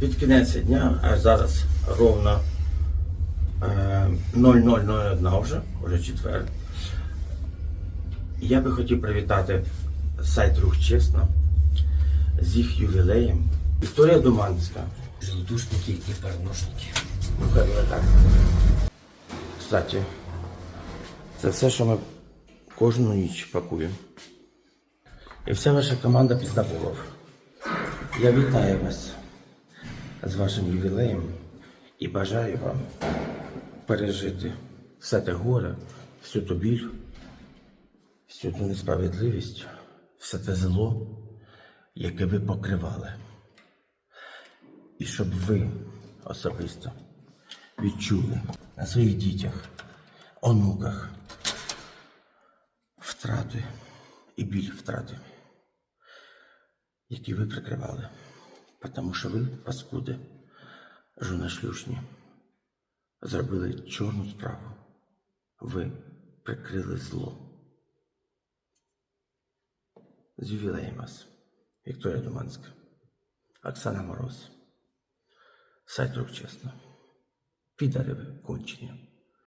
під кінець дня, а зараз ровно е, 0001 вже, вже четвер. Я би хотів привітати сайт Рух Чесно з їх ювілеєм. Вікторія Думанська. Желудушники и порнушники. Ну, хай буде так. Кстати, це все, що ми кожну ніч пакуємо. І вся ваша команда піздаболов. Я вітаю вас з вашим ювілеєм і бажаю вам пережити все те горе, всю ту біль, всю ту несправедливість, все те зло, яке ви покривали. І щоб ви особисто відчули на своїх дітях, онуках втрати і біль втрати, які ви прикривали. Тому що ви, паскуди, жонашлюшні, зробили чорну справу. Ви прикрили зло. З ювілеєм вас. Вікторія Думанська, Оксана Мороз. Сайт рук чесно. Підари ви кончені.